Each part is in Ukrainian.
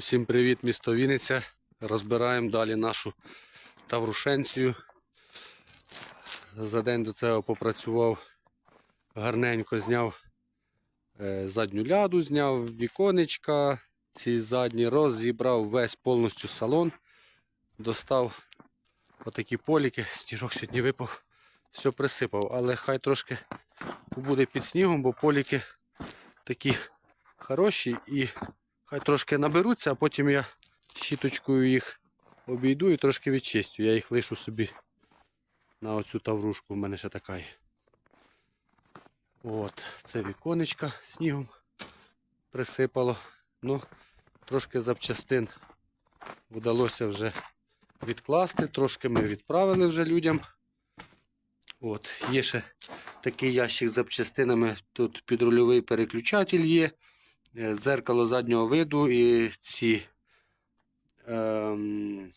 Усім привіт, місто Вінниця. Розбираємо далі нашу таврушенцію. За день до цього попрацював гарненько, зняв е, задню ляду, зняв віконечка, ці задні розібрав весь повністю салон. Достав отакі поліки, сніжок сьогодні випав, все присипав, але хай трошки буде під снігом, бо поліки такі хороші і Хай трошки наберуться, а потім я щіточкою їх обійду і трошки відчистю. Я їх лишу собі на оцю таврушку. У мене ще така є. От, це віконечка снігом присипало. Ну, трошки запчастин вдалося вже відкласти. Трошки ми відправили вже людям. От, є ще такий ящик з запчастинами. Тут підрульовий переключатель є. Е, дзеркало заднього виду і ці. Ем,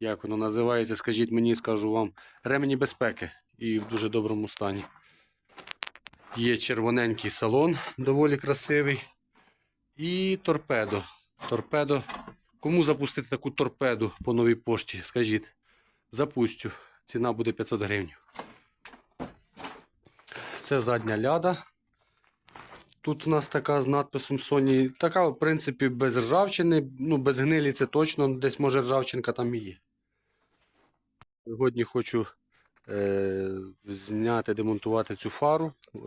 як воно називається, скажіть мені, скажу вам, ремені безпеки і в дуже доброму стані. Є червоненький салон, доволі красивий. І торпедо. Торпедо. Кому запустити таку торпеду по новій пошті? Скажіть. Запустю. Ціна буде 500 гривень. Це задня ляда. Тут в нас така з надписом Sony. Така, в принципі, без ржавчини. Ну, без гнилі це точно, десь може ржавчинка там і є. Сьогодні хочу е, зняти, демонтувати цю фару. Е,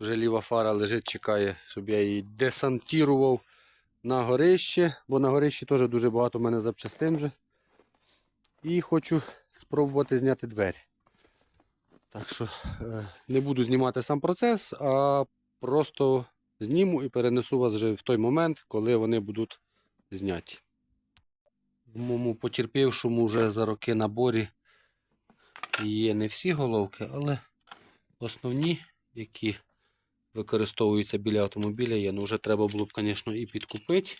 вже ліва фара лежить, чекає, щоб я її десантірував на горище, бо на горищі теж дуже багато в мене запчастин вже. І хочу спробувати зняти двері. Так що е, не буду знімати сам процес, а просто зніму і перенесу вас вже в той момент, коли вони будуть зняті. В моєму потерпівшому вже за роки наборі є не всі головки, але основні, які використовуються біля автомобіля, є. Ну, вже треба було б, звісно, і підкупити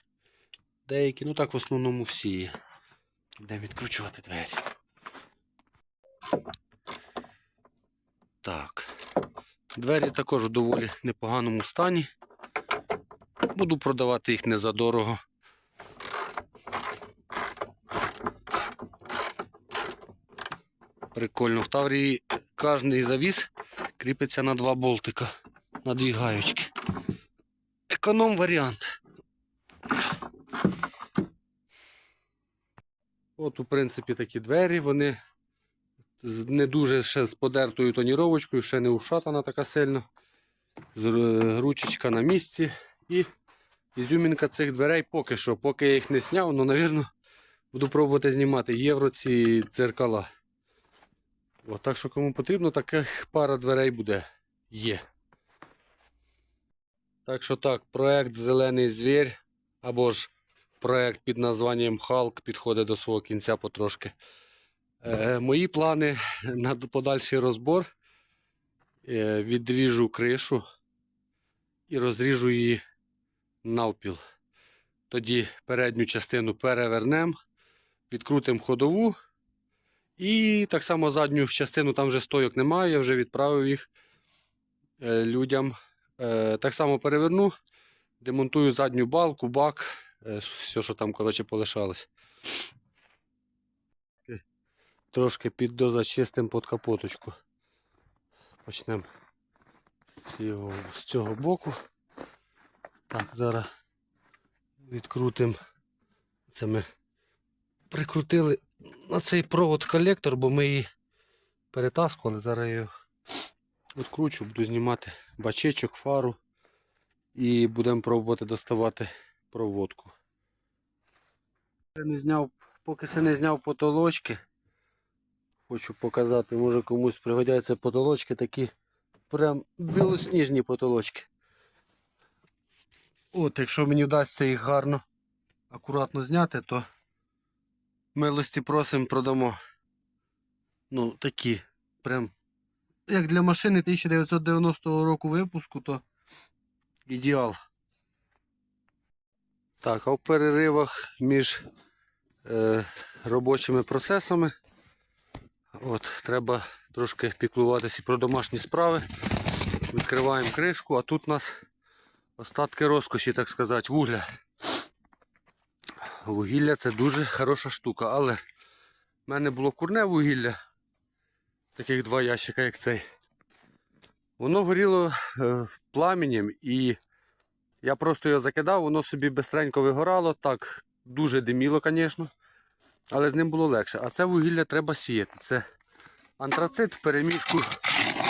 деякі. Ну так в основному всі є. Де відкручувати двері. Так. Двері також в доволі непоганому стані. Буду продавати їх не за дорого. Прикольно. В Таврії кожний завіс кріпиться на два болтика, на дві гаючки. Економ варіант. От, у принципі, такі двері, вони не дуже ще з подертою тоніровочкою, ще не ушатана така сильно. З- Ручечка на місці. І ізюмінка цих дверей поки що. Поки я їх не зняв, ну, навірно, буду пробувати знімати євро ці дзеркала. От, так що кому потрібно, таких пара дверей буде. Є. Так що так, проект Зелений звір або ж проект під названням Халк підходить до свого кінця потрошки. Е, мої плани на подальший розбор. Е, відріжу кришу і розріжу її навпіл. Тоді передню частину перевернемо, відкрутимо ходову. І так само задню частину, там вже стойок немає, я вже відправив їх е, людям. Так само переверну, демонтую задню балку, бак, все, що там коротше, полишалось трошки піддозачистимо під капоточку. Почнемо з цього, з цього боку. Так, зараз відкрутимо. Це ми прикрутили на цей провод колектор, бо ми її перетаскували. Зараз я його відкручу, буду знімати бачечок, фару і будемо пробувати доставати проводку. Не зняв, поки ще не зняв потолочки. Хочу показати, може комусь пригодяться потолочки такі прям білосніжні потолочки. От, якщо мені вдасться їх гарно, акуратно зняти, то милості просимо продамо. Ну, такі, прям, як для машини 1990 року випуску, то ідеал. Так, а в переривах між е, робочими процесами От, Треба трошки піклуватися про домашні справи. Відкриваємо кришку, а тут у нас остатки розкоші, так сказати, вугля. Вугілля це дуже хороша штука, але в мене було курне вугілля, таких два ящика, як цей. Воно горіло е, пламенем і я просто його закидав, воно собі бистренько вигорало, так, дуже диміло, звісно, але з ним було легше. А це вугілля треба сіяти. Це антрацит в перемішку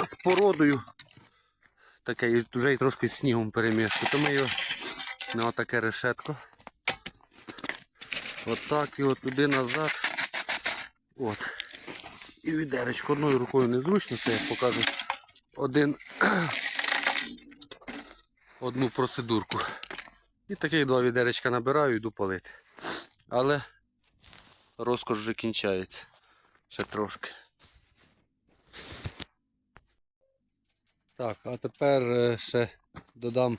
з породою. Таке і вже й трошки з снігом перемішку. То ми його на отаке решетко. Отак і от туди назад. От. І відеречко одною рукою незручно, це я покажу один, одну процедурку. І таких два відеречка набираю і йду палити. Але розкош вже кінчається. Ще трошки. Так, а тепер е, ще додам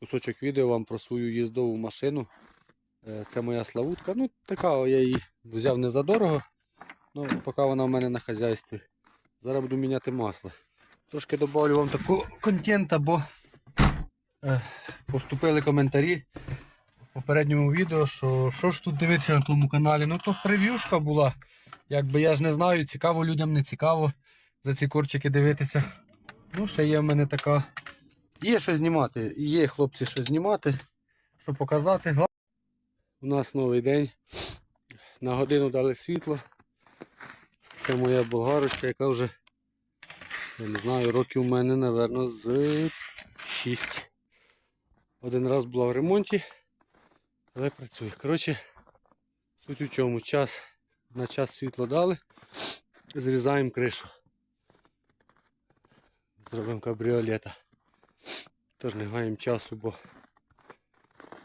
кусочок відео вам про свою їздову машину. Е, Це моя славутка. Ну, така я її взяв не задорого. Ну, поки вона в мене на хазяйстві. Зараз буду міняти масло. Трошки додавлю вам такого контента, бо е, поступили коментарі попередньому відео, що що ж тут дивитися на тому каналі. Ну то прев'юшка була. Якби я ж не знаю, цікаво людям, не цікаво за ці корчики дивитися. Ну, ще є в мене така. Є що знімати. Є хлопці, що знімати, що показати. У нас новий день. На годину дали світло. Це моя болгарочка, яка вже, я не знаю, років у мене, напевно, з 6. Один раз була в ремонті, але працює. Коротше, суть у чому. Час, на час світло дали. Зрізаємо кришу. Зробимо кабріолета. Тож не гаємо часу, бо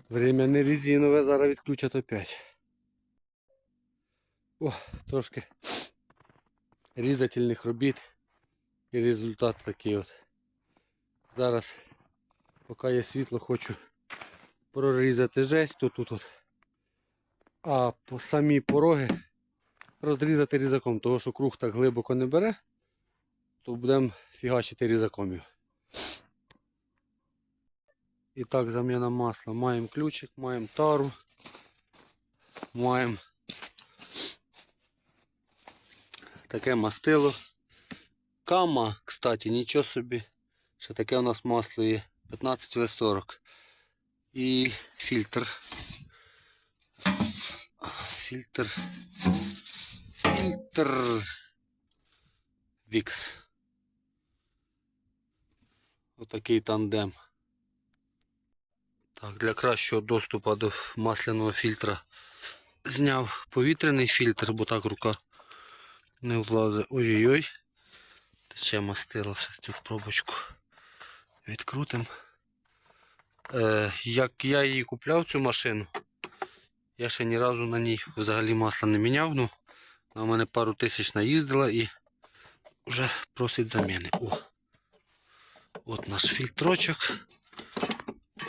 время не резинове, зараз відключать опять. О, трошки різательних робіт і результат такий от. Зараз, поки є світло, хочу прорізати жесть тут, тут, от. А по самі пороги розрізати різаком, тому що круг так глибоко не бере, то будемо фігачити різаком. І так, заміна масла. Маємо ключик, маємо тару, маємо таке мастило. Кама, кстати, нічого собі. Ще таке у нас масло є 15В40. І фільтр. Фільтр. Фільтр. Вікс. Отакий тандем. Так, для кращого доступу до масляного фільтра зняв повітряний фільтр, бо так рука не влазить. Ой-ой-ой. Тече мастило цю пробочку. Відкрутимо. Е, як я її купляв цю машину, я ще ні разу на ній взагалі масла не міняв. Ну, вона в мене пару тисяч наїздила і вже просить заміни. О, От наш фільтрочок.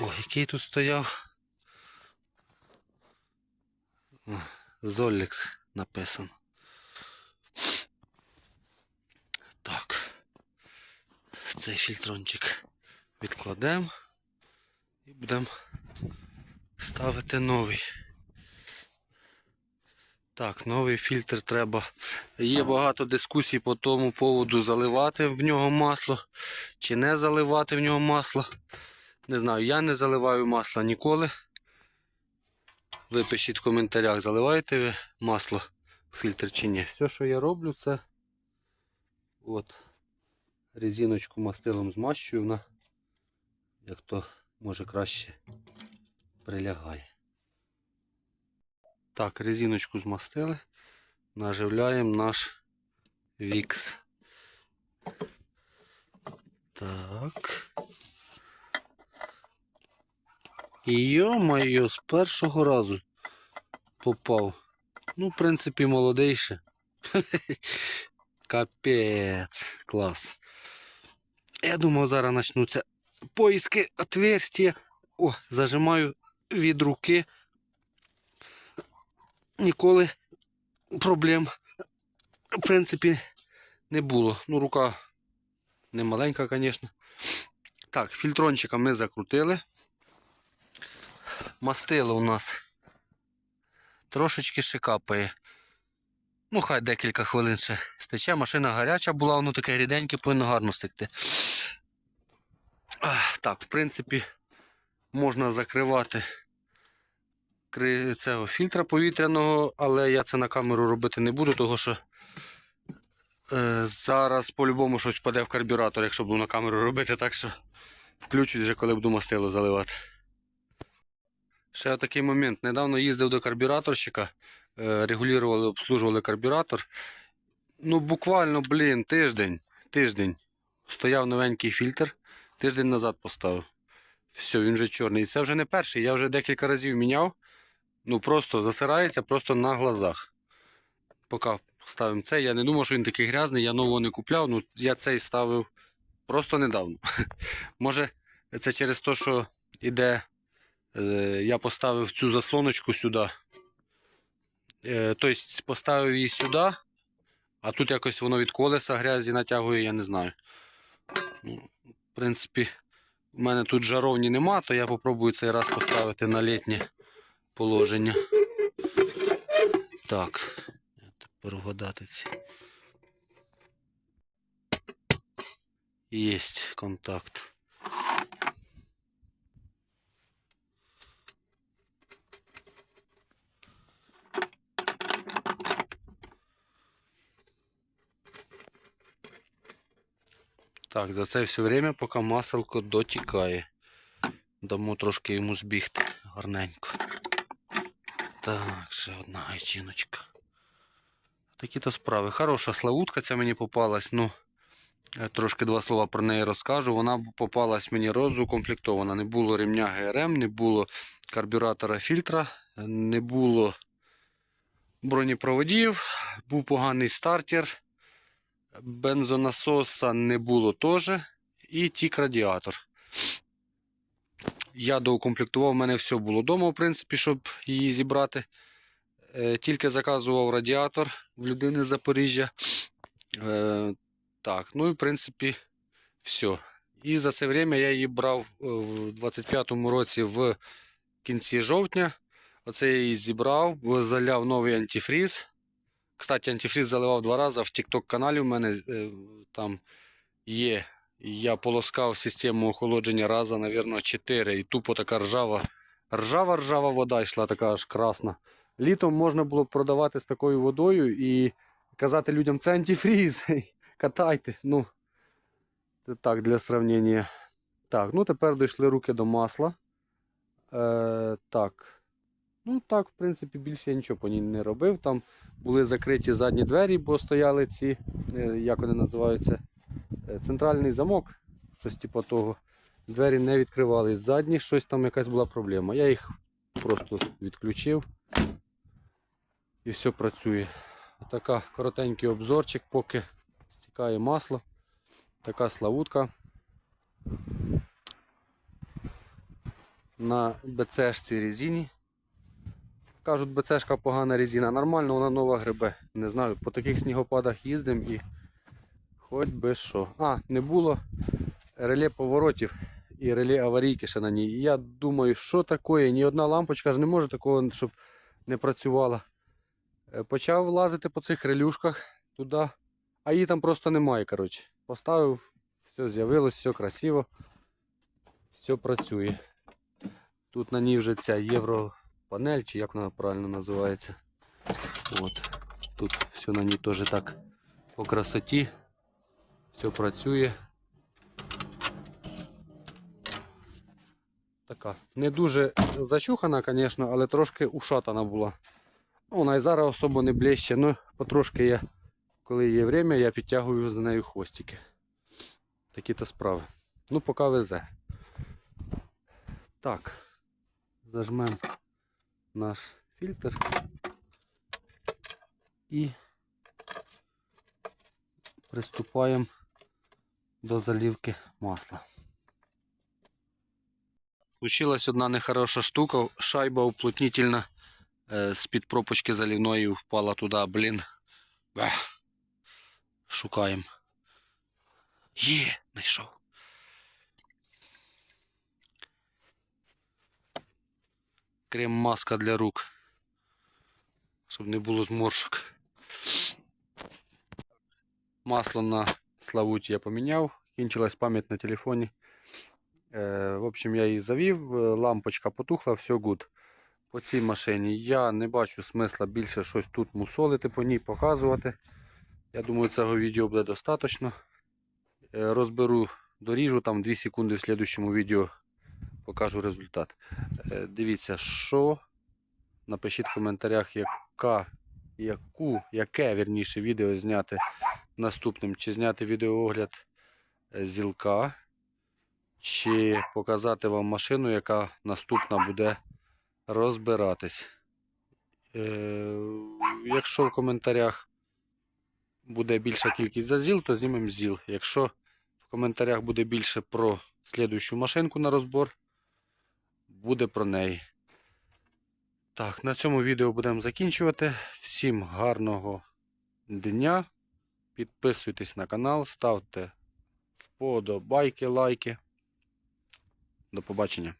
О, який тут стояв. Золікс написано. Так. Цей фільтрончик відкладемо і будемо ставити новий. Так, новий фільтр треба. Є багато дискусій по тому поводу заливати в нього масло чи не заливати в нього масло. Не знаю, я не заливаю масло ніколи. Ви пишіть в коментарях, заливаєте ви масло в фільтр чи ні. Все, що я роблю, це от резиночку мастилом змащую вона, як то може краще прилягає. Так, резиночку змастили, наживляємо наш вікс. Так. Йо-моє, з першого разу попав. Ну, в принципі, молодий. Капець, клас. Я думав, зараз почнуться поиски отверстия. О, зажимаю від руки. Ніколи проблем, в принципі, не було. Ну, рука не маленька, звісно. Так, фільтрончика ми закрутили. Мастило у нас Трошечки ще капає. Ну, хай декілька хвилин ще стече. Машина гаряча була, воно таке ріденьке, повинно гарно стекти. Так, в принципі, можна закривати цього фільтра повітряного, але я це на камеру робити не буду, тому що е, зараз по-любому щось впаде в карбюратор, якщо буду на камеру робити, так що включусь вже, коли буду мастило заливати. Ще такий момент. Недавно їздив до карбюраторщика, е, регулювали, обслужували карбюратор. Ну, буквально, блін, тиждень. Тиждень. Стояв новенький фільтр, тиждень назад поставив. Все, він вже чорний. І це вже не перший, я вже декілька разів міняв. Ну, просто засирається просто на глазах. Поки ставимо цей, я не думав, що він такий грязний, я нового не купляв. Ну, я цей ставив просто недавно. Може, це через те, що іде. Е, я поставив цю заслоночку сюди. Тобто поставив її сюди, а тут якось воно від колеса грязі натягує, я не знаю. В принципі, в мене тут жаровні нема, то я попробую цей раз поставити на літнє положення. Так, тепер вгадати ці. Єсть контакт. Так, за це все время, поки маселко дотікає. Дамо трошки йому збігти гарненько. Так, ще одна гайчиночка. Такі то справи. Хороша славутка ця мені попалась. Ну, трошки два слова про неї розкажу. Вона попалась мені розукомплектована. Не було ремня ГРМ, не було карбюратора фільтра, не було бронепроводів, був поганий стартер. Бензонасоса не було теж. І тік радіатор. Я доукомплектував, в мене все було вдома, в принципі, щоб її зібрати. Е, Тільки заказував радіатор в людини з Запоріжжя. Е, Так, ну і в принципі, все. І за це время я її брав е, в 25-му році в кінці жовтня. Оце я її зібрав, заляв новий антифріз. Кстати, антифріз заливав два рази в TikTok каналі. У мене е, там є. Я полоскав систему охолодження раза, навірно, 4. І тупо така ржава. Ржава, ржава вода йшла, така аж красна. Літом можна було продавати з такою водою і казати людям, це антифріз. Катайте. Ну, це так, для сравнення. Так, ну тепер дійшли руки до масла. Е, так. Ну так, в принципі, більше я нічого по ній не робив. Там були закриті задні двері, бо стояли ці, е, як вони називаються, е, центральний замок, щось типу того. Двері не відкривались задні, щось там якась була проблема. Я їх просто відключив і все працює. Така коротенький обзорчик, поки стікає масло. Така славутка. На БЦшці резині. Кажуть, БЦшка погана резина. Нормально, вона нова грибе. Не знаю, по таких снігопадах їздимо і хоч би що. А, не було реле поворотів і реле аварійки ще на ній. Я думаю, що таке? Ні одна лампочка ж не може такого, щоб не працювала. Е, Почав лазити по цих релюшках туди, а її там просто немає. коротше. Поставив, все з'явилось, все красиво, все працює. Тут на ній вже ця європанель, чи як вона правильно називається. От. Тут все на ній теж так по красоті. Все працює. Така. Не дуже зачухана, звісно, але трошки ушатана була. Ну, Вона і зараз особо не ближче, але потрошки я, коли є время, я підтягую за нею хвостики. Такі то справи. Ну, поки везе. Так. Зажмемо наш фільтр і приступаємо до заливки масла. Случилась одна нехороша штука, шайба уплотнительна е, з-під пропочки заливної впала туди, блін. Бах. Шукаємо. Є, знайшов. Крем-маска для рук. щоб не було зморшок. Масло на Славуті я поміняв, кінчилась пам'ять на телефоні. Е, в общем, я її завів, е, лампочка потухла, все гуд. По цій машині я не бачу смисла більше щось тут мусолити по ній, показувати. Я думаю, цього відео буде достатньо. Е, розберу, доріжу там 2 секунди в слідчому відео покажу результат. Е, дивіться, що. Напишіть в коментарях, яка, яку, яке вірніше відео зняти наступним. Чи зняти відеоогляд е, зілка, чи показати вам машину, яка наступна буде розбиратись. Е, якщо в коментарях буде більша кількість за ЗІЛ, то знімемо ЗІЛ. Якщо в коментарях буде більше про слідущу машинку на розбор, буде про неї. Так, на цьому відео будемо закінчувати. Всім гарного дня. Підписуйтесь на канал, ставте вподобайки, лайки. До побачення.